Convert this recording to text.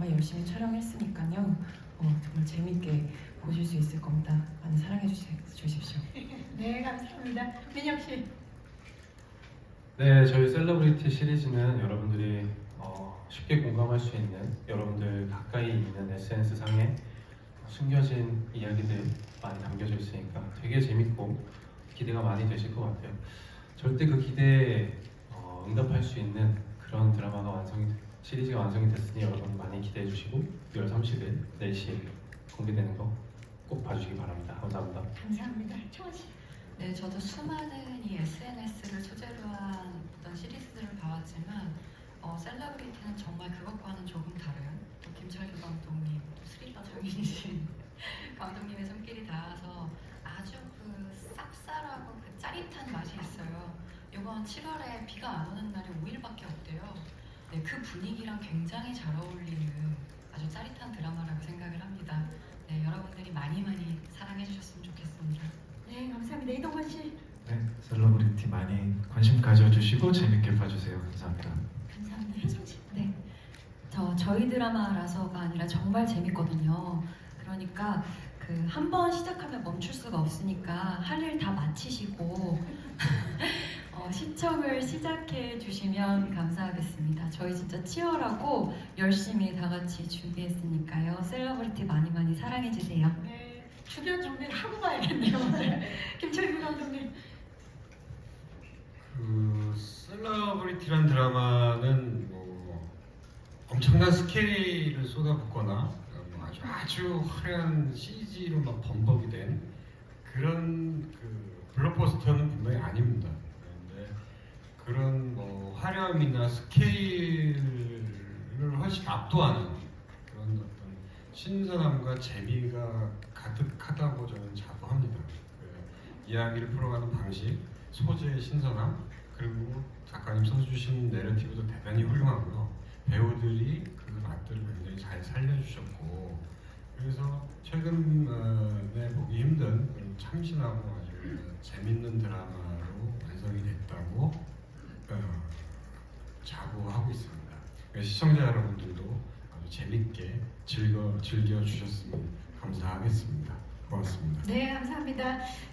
정말 열심히 촬영했으니까요. 어, 정말 재밌게 보실 수 있을 겁니다. 많이 사랑해 주십시오. 네, 감사합니다. 민혁 씨. 네, 저희 셀러브리티 시리즈는 여러분들이 어, 쉽게 공감할 수 있는 여러분들 가까이 있는 SNS 상에 숨겨진 이야기들 많이 담겨져 있으니까 되게 재밌고 기대가 많이 되실 것 같아요. 절대 그 기대에 어, 응답할 수 있는 그런 드라마가 완성이 시리즈가 완성이 됐으니 여러분 많이 기대해 주시고 6월 30일 4시에 공개되는 거 꼭 봐주시기 바랍니다. 감사합니다. 감사합니다. 청원 씨. 네, 저도 수많은 이 SNS를 소재로 한 어떤 시리즈들을 봐왔지만 어, 셀러브리티는 정말 그것과는 조금 다른 또 김철규 감독님, 또 스리더 장인신 감독님의 손길이 닿아서 아주 그 쌉쌀하고 그 짜릿한 맛이 있어요. 이번 7월에 비가 안 오는 날이 5일밖에 없대요. 네, 그 분위기랑 굉장히 잘 어울리는 아주 짜릿한 드라마라고 생각을 합니다. 네, 여러분들이 많이 많이 사랑해 주셨으면 좋겠습니다. 네, 감사합니다. 이동건 씨. 네, 셀러브리티 많이 관심 가져주시고 재밌게 봐주세요. 감사합니다. 감사합니다. 효성 씨. 네. 저 저희 드라마라서가 아니라 정말 재밌거든요. 그러니까 그 한 번 시작하면 멈출 수가 없으니까 할 일 다 마치시고 어, 시청을 시작해 주시면 감사하겠습니다. 저희 진짜 치열하고 열심히 다 같이 준비했으니까요. 셀러브리티 많이 많이 사랑해 주세요. 네, 주변 정리를 하고 가야겠네요. 오늘. 김철규 감독님. 그 셀러브리티란 드라마는 뭐 엄청난 스케일을 쏟아붓거나 뭐 아주 아주 화려한 CG로 막 범벅이 된 그런 그 블록버스터는 분명히 아닙니다. 그런 뭐 화려함이나 스케일을 훨씬 압도하는 그런 어떤 신선함과 재미가 가득하다고 저는 자부합니다. 그 이야기를 풀어가는 방식, 소재의 신선함, 그리고 작가님 써주신 내러티브도 대단히 훌륭하고요. 배우들이 그 맛들을 굉장히 잘 살려주셨고 그래서 최근에 보기 힘든 참신하고 아주 재밌는 드라마로 완성이 됐다고 어, 자부하고 있습니다. 시청자 여러분들도 아주 재밌게 즐겨 즐겨 주셨으면 감사하겠습니다. 고맙습니다. 네, 감사합니다.